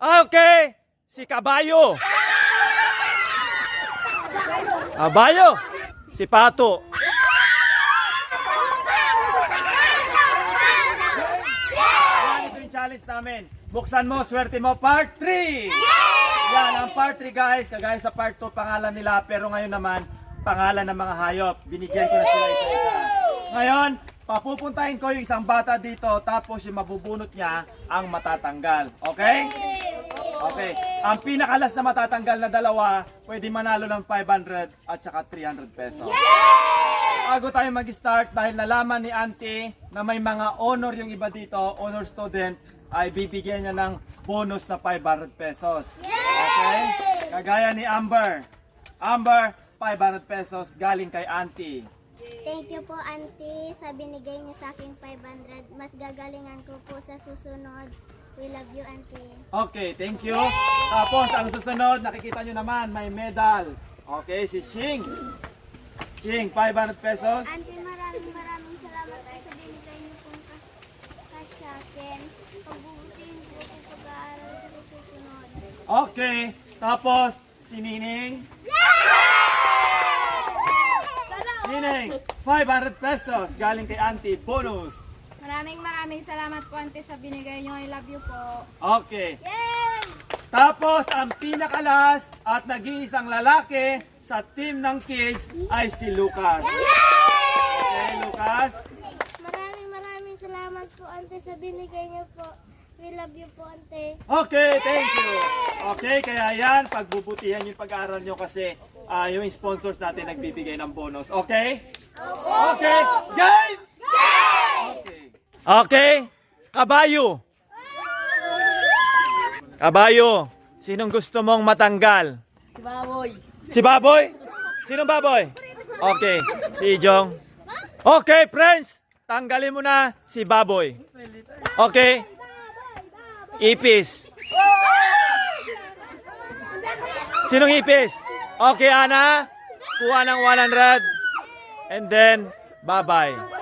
Okay, si Kabayo. Kabayo. Si Pato. Ito yung challenge namin. Buksan mo, swerte mo, part 3! Yan, ang part 3 guys, kagaya sa part 2, pangalan nila, pero ngayon naman, pangalan ng mga hayop. Binigyan ko na sila isa-isa. Ngayon, papupuntahin ko yung isang bata dito, tapos yung mabubunot niya ang matatanggal. Okay? Okay. Ang pinakalas na matatanggal na dalawa, pwede manalo ng 500 at saka 300 pesos. Bago tayo mag-start, dahil nalaman ni Auntie na may mga honor yung iba dito, honor student, ay bibigyan niya ng bonus na 500 pesos. Okay? Kagaya ni Amber. Amber, 500 pesos galing kay Auntie. Thank you po, auntie, sa binigay niyo sa aking 500. Mas gagalingan ko po sa susunod. We love you, auntie. Okay, thank you. Tapos, ang susunod, nakikita nyo naman, may medal. Okay, si Shing. Shing, 500 pesos. Auntie, maraming maraming salamat po sa binigay niyo pong cash sa akin. Pagbubutihin ko po pag-aaral sa susunod. Okay, tapos, si Nining. Nining, 500 pesos galing kay Auntie, bonus. Maraming maraming salamat po ante sa binigay nyo. I love you po. Okay. Yay! Tapos, ang pinakalas at nag-iisang lalaki sa team ng kids ay si Lucas. Okay, Lucas. Maraming maraming salamat po, ante, sa binigay niyo po. We love you po, ante. Okay, thank you. Okay, kaya yan, pagbubutihan yung pag-aaral nyo kasi ah, yung sponsors natin nagbibigay ng bonus. Okay? Okay, game! Okay. Kabayo. Kabayo, sinong gusto mong matanggal? Si Baboy. Si Baboy? Sinong Baboy? Okay, si Jong. Okay, friends, tanggalin mo na si Baboy. Okay? Ipis. Sinong ipis? Okay, Ana. Kuha ng 100. And then, bye-bye.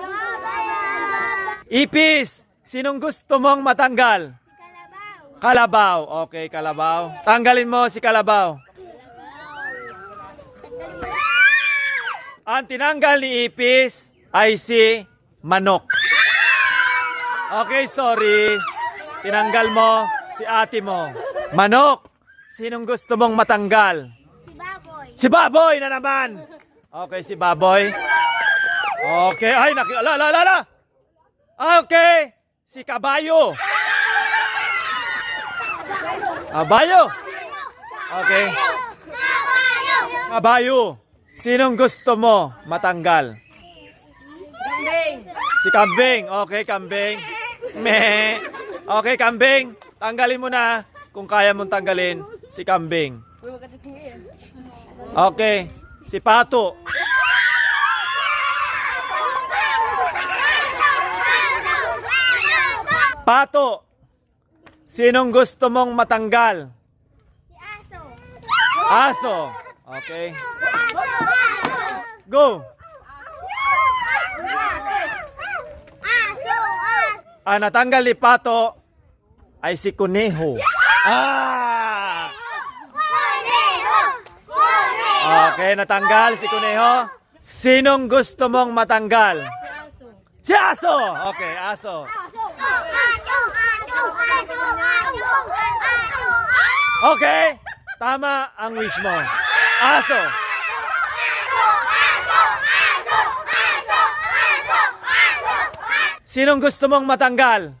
Ipis. Sinong gusto mong matanggal? Kalabaw. Okay, kalabaw. Tanggalin mo si kalabaw. Ang tinanggal ni Ipis ay si Manok. Okay, sorry. Tinanggal mo si ate mo. Manok, sinong gusto mong matanggal? Si Baboy. Si Baboy na naman. Okay, si Baboy. Okay, ay, naki... Ala, ala, ala, ala. Okay, si Kabayo. Kabayo. Okay. Kabayo. Sinong gusto mo matanggal? Kambing. Si Kambing. Okay, Kambing. Me. Okay, Kambing. Tanggalin mo na kung kaya mong tanggalin si Kambing. Okay, si Pato. Pato. Sinong gusto mong matanggal? Si Aso. Aso. Okay. Go. Aso! Aso! Ang natanggal ni Pato ay si Kuneho. Ah! Conejo! Conejo! Okay, natanggal si Kuneho. Sinong gusto mong matanggal? Si Aso. Okay, Aso. Aso! Aso! Aso! Aso! Aso! Aso! Okay, tama ang wish mo. Aso. Sinong gusto mong matanggal?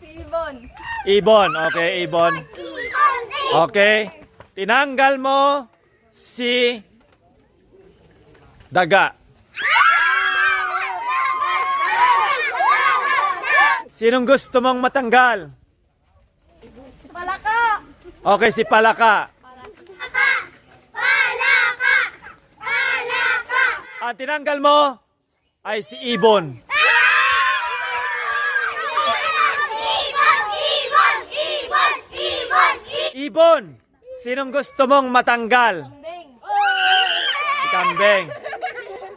Si Ibon. Ibon. Okay, Ibon. Okay. Tinanggal mo si Daga. Sinong gusto mong matanggal? Palaka. Okay, si Palaka. Ang tinanggal mo ay si Ibon. Ibon! Sinong gusto mong matanggal? Si Kambing.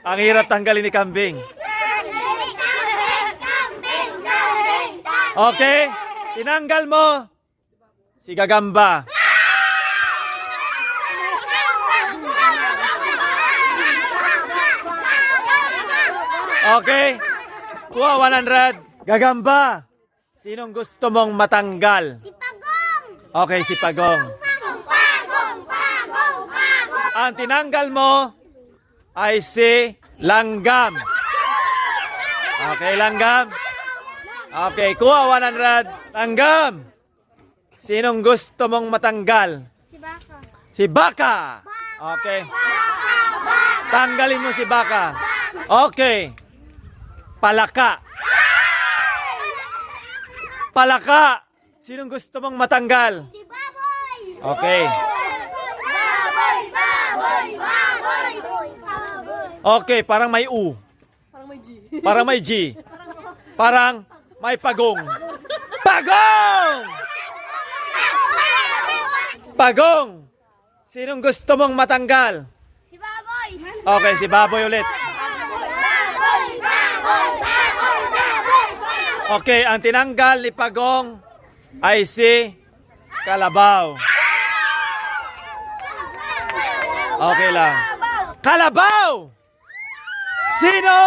Ang hirap tanggalin ni Kambing. Okay? Tinanggal mo Si Gagamba. Okay. Kuha 100. Gagamba. Sinong gusto mong matanggal? Si Pagong! Okay, si Pagong. Pagong! Pagong! Pagong! Pagong! Ang tinanggal mo ay si Langgam. Okay, Langgam. Okay, kuha 100. Langgam. Sinong gusto mong matanggal? Si Baka. Si Baka. Okay. Tanggalin mo si Baka. Okay. Palaka. Palaka. Sinong gusto mong matanggal? Si Baboy! Okay. Baboy! Baboy! Baboy! Baboy! Okay, parang may U. Parang may G. Parang may G. Parang may pagong. Pagong! Pagong! Sinong gusto mong matanggal? Si Baboy! Okay, si Baboy ulit. Baboy! Baboy! Baboy! Baboy! Okay, ang tinanggal ni Pagong ay si Kalabaw. Okay lang. Kalabaw! Sino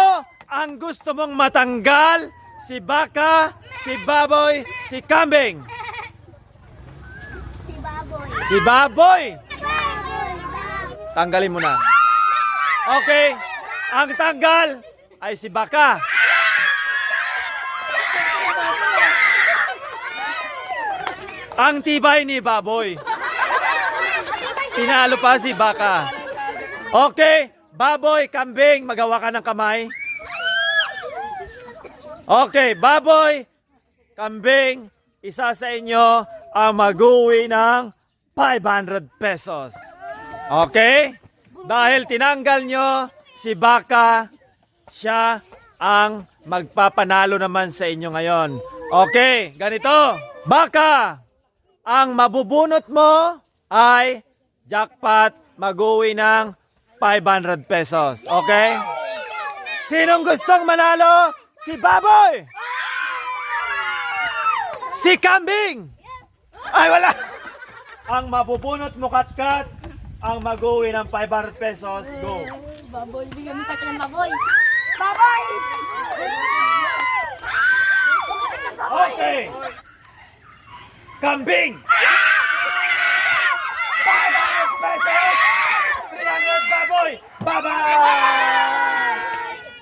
ang gusto mong matanggal? Si Baka, si Baboy, si Kambing. Si Baboy! Tanggalin mo na. Okay, ang tanggal ay si Baka. Ang tibay ni Baboy. Tinalo pa si Baka. Okay, Baboy, kambing, magawa ka ng kamay. Okay, Baboy, kambing, isa sa inyo ang mag-uwi ng 500 pesos. Okay? Dahil tinanggal nyo si Baka, siya ang magpapanalo naman sa inyo ngayon. Okay, ganito. Baka, ang mabubunot mo ay jackpot mag-uwi ng 500 pesos. Okay? Sinong gustong manalo? Si Baboy! Si Kambing! Ay, wala! Ang mabubunot mo, Katkat, ang mag-uwi ng 500 pesos. Go! Baboy, bigyan mo sa akin ng baboy. Baboy! Okay! Kambing! 500 pesos! 300 baboy! Bye-bye!